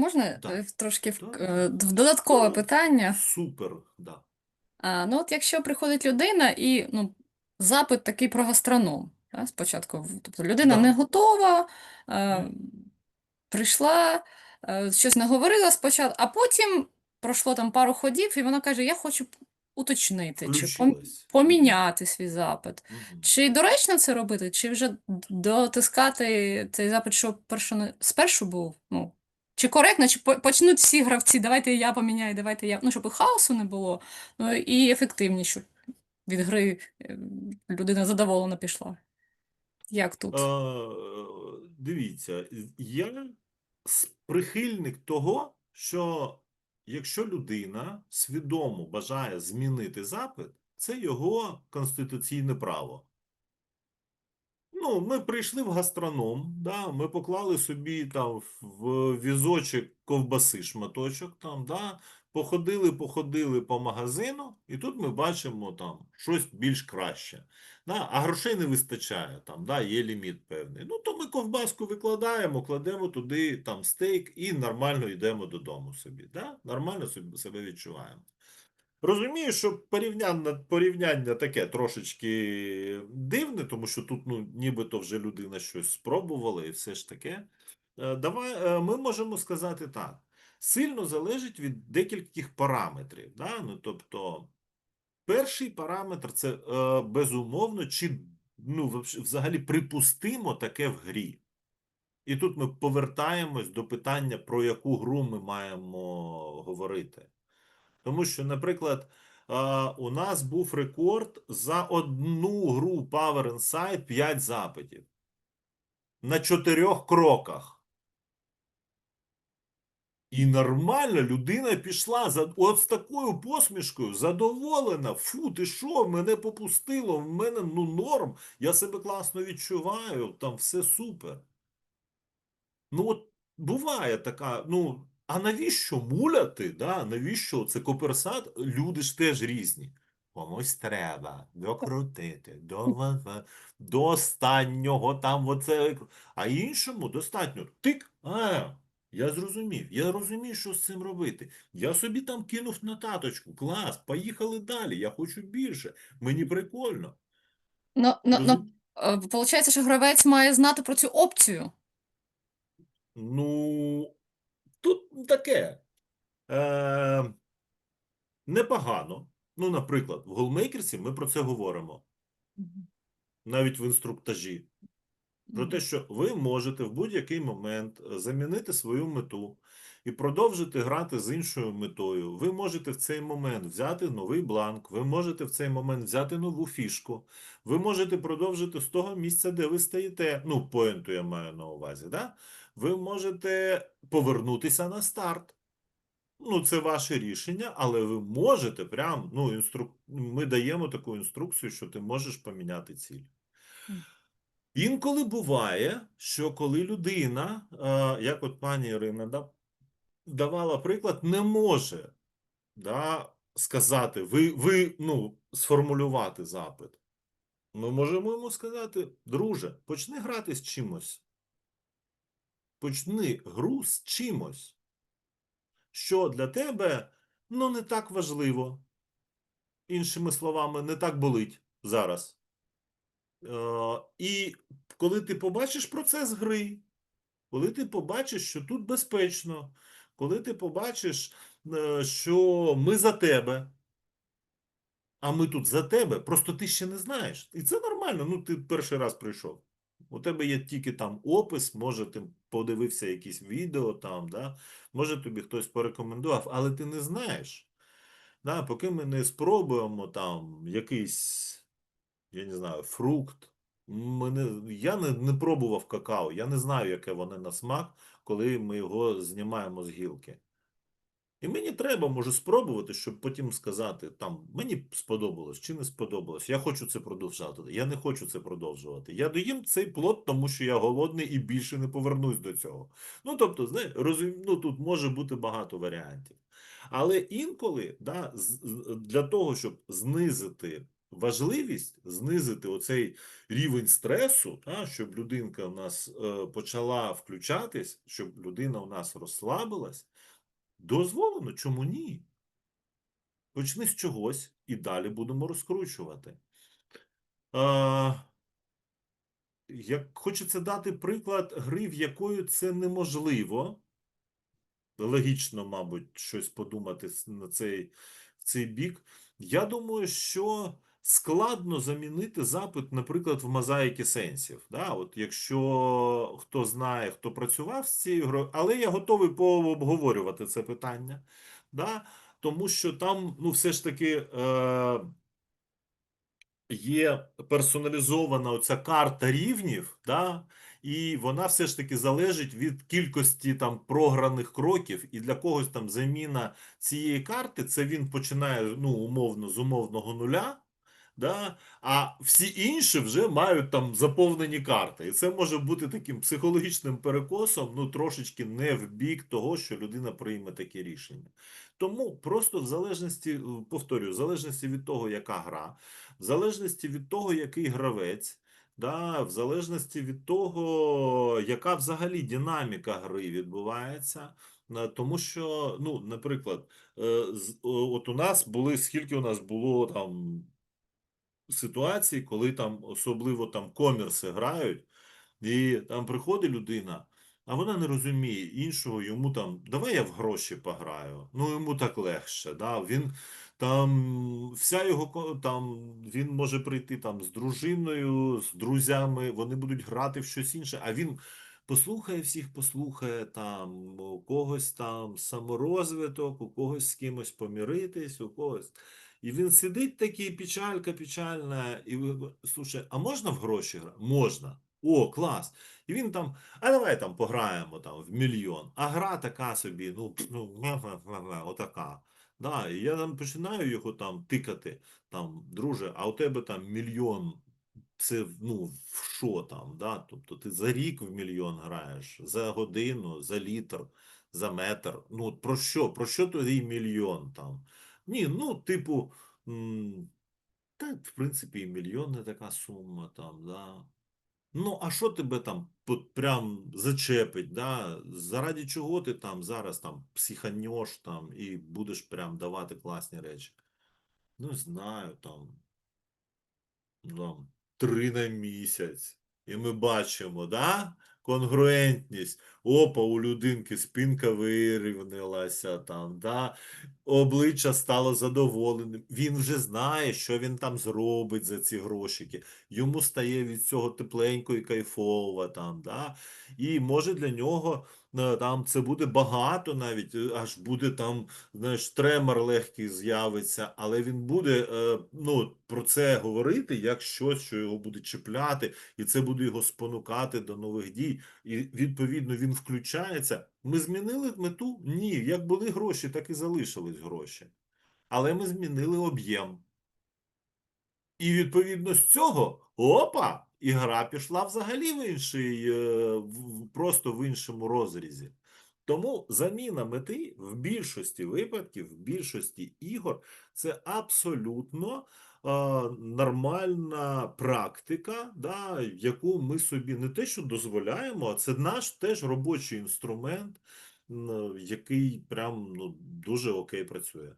Можна Да. е, трошки в, Так. е, в додаткове Ну, питання? Супер, да. А, ну, от якщо приходить людина і ну, запит такий про гастроном, да, спочатку, тобто людина Да. не готова, Мгм. прийшла, е, щось наговорила спочатку, а потім пройшло там пару ходів, і вона каже: Я хочу уточнити, чи поміняти свій запит. Мгм. Чи доречно це робити, чи вже дотискати цей запит, що спершу був? Ну, чи коректно, чи по- почнуть всі гравці, давайте я поміняю, давайте я. Ну, щоб і хаосу не було, ну і ефективніше, від гри е, людина задоволена пішла. Як тут? Е, Дивіться, я прихильник того, що якщо людина свідомо бажає змінити запит, це його конституційне право. Ну, ми прийшли в гастроном, да, ми поклали собі там в візочок ковбаси шматочок, там, да, походили, походили по магазину, і тут ми бачимо там щось більш краще. Да, а грошей не вистачає, там, да, є ліміт певний. Ну, то ми ковбаску викладаємо, кладемо туди там стейк і нормально йдемо додому собі. Да? Нормально собі себе відчуваємо. Розумію, що порівняння, порівняння таке трошечки дивне, тому що тут ну, нібито вже людина щось спробувала і все ж таке. Е, Давай, е, ми можемо сказати так. Сильно залежить від декількох параметрів. Да? Ну, тобто, перший параметр це е, безумовно, чи ну, взагалі припустимо таке в грі. І тут ми повертаємось до питання, про яку гру ми маємо говорити. Тому що, наприклад, у нас був рекорд за одну гру Power Inside 5 запитів. На чотирьох кроках. І нормально людина пішла за от з такою посмішкою, задоволена. Фу, ти що, мене попустило, в мене ну норм, я себе класно відчуваю, там все супер. Ну, от буває така, ну, а навіщо муляти? Да? Навіщо це коперсат? Люди ж теж різні. Комусь треба докрутити до, до останнього там оце. А іншому достатньо. Тик. А, я зрозумів. Я розумію, що з цим робити. Я собі там кинув нотаточку. Клас, поїхали далі. Я хочу більше. Мені прикольно. Ну, ну, ну, е, виходить, що гравець має знати про цю опцію. Ну, тут таке. Е, непогано. Ну, наприклад, в голмейкерсі ми про це говоримо. Навіть в інструктажі. Про те, що ви можете в будь-який момент е, замінити свою мету і продовжити грати з іншою метою. Ви можете в цей момент взяти новий бланк, ви можете в цей момент взяти нову фішку, ви можете продовжити з того місця, де ви стоїте. Ну, поінту я маю на увазі, да? Ви можете повернутися на старт. Ну, це ваше рішення, але ви можете прям, ну, інструк... ми даємо таку інструкцію, що ти можеш поміняти ціль. Інколи буває, що коли людина, е, як от пані Ірина давала приклад, не може да, сказати, ви, ви, ну, сформулювати запит. Ми можемо йому сказати, друже, почни грати з чимось. Почни гру з чимось, що для тебе ну, не так важливо. Іншими словами, не так болить зараз. Е, і коли ти побачиш процес гри, коли ти побачиш, що тут безпечно, коли ти побачиш, е, що ми за тебе, а ми тут за тебе, просто ти ще не знаєш. І це нормально. Ну, ти перший раз прийшов. У тебе є тільки там опис, може, ти подивився якісь відео там, да? може тобі хтось порекомендував, але ти не знаєш. Да? Поки ми не спробуємо там якийсь, я не знаю, фрукт. Ми не, я не, не пробував какао, я не знаю, яке воно на смак, коли ми його знімаємо з гілки. І мені треба, може, спробувати, щоб потім сказати, там, мені сподобалось чи не сподобалось, я хочу це продовжати, я не хочу це продовжувати. Я доїм цей плод, тому що я голодний і більше не повернусь до цього. Ну, тобто, знаєш, розум... ну, тут може бути багато варіантів. Але інколи, да, для того, щоб знизити важливість знизити оцей рівень стресу, та, щоб людинка в нас е, почала включатись, щоб людина у нас розслабилась, дозволено, чому ні? Почни з чогось і далі будемо розкручувати. Е, як хочеться дати приклад гри, в якої це неможливо. Логічно, мабуть, щось подумати на цей, в цей бік. Я думаю, що складно замінити запит, наприклад, в мозаїки сенсів. Да? От якщо хто знає, хто працював з цією грою, але я готовий пообговорювати це питання. Да? Тому що там, ну, все ж таки. Е- є персоналізована оця карта рівнів, да, і вона все ж таки залежить від кількості там програних кроків, і для когось там заміна цієї карти, це він починає ну, умовно з умовного нуля. Да? А всі інші вже мають там заповнені карти. І це може бути таким психологічним перекосом, ну трошечки не в бік того, що людина прийме таке рішення. Тому просто в залежності, е, повторюю, в залежності від того, яка гра, в залежності від того, який гравець, да, в залежності від того, яка взагалі динаміка гри відбувається. Е, Тому що, ну, наприклад, е, от у нас були, скільки у нас було там ситуацій, коли там особливо там комірси грають, і там приходить людина, а вона не розуміє іншого, йому там, давай я в гроші пограю. Ну, йому так легше. Да? Він там, вся його там, він може прийти там з дружиною, з друзями, вони будуть грати в щось інше, а він. Послухає всіх, послухає там у когось там саморозвиток, у когось з кимось поміритись, у когось. І він сидить такий, печалька, печальна, і ви, слушай, а можна в гроші грати? Можна. О, клас. І він там, а давай там пограємо там в мільйон. А гра така собі, ну, ну, отака. Да, і я там починаю його там тикати, там, друже, а у тебе там мільйон, це, ну, в що там, да? Тобто ти за рік в мільйон граєш, за годину, за літр, за метр. Ну, про що? Про що тоді мільйон там? Ні, ну, типу, та, в принципі, і мільйон не така сума там, да. Ну, а що тебе там прям зачепить, да? Заради чого ти там зараз там психанеш там і будеш прям давати класні речі? Ну, знаю, там, там, три на місяць. І ми бачимо, да? Конгруентність. Опа, у людинки спинка вирівнялася там, да? обличчя стало задоволеним. Він вже знає, що він там зробить за ці грошики. Йому стає від цього тепленько і кайфово там, да? І може для нього там це буде багато навіть, е, аж буде там, знаєш, тремор легкий з'явиться, але він буде е, ну, про це говорити як щось, що його буде чіпляти, і це буде його спонукати до нових дій. І відповідно він включається. Ми змінили мету? Ні. Як були гроші, так і залишились гроші. Але ми змінили об'єм. І відповідно з цього опа, і гра пішла взагалі в інший, е, просто в іншому розрізі. Тому заміна мети в більшості випадків, в більшості ігор, це абсолютно е, нормальна практика, да, яку ми собі не те, що дозволяємо, а це наш теж робочий інструмент, який прям ну, дуже окей працює.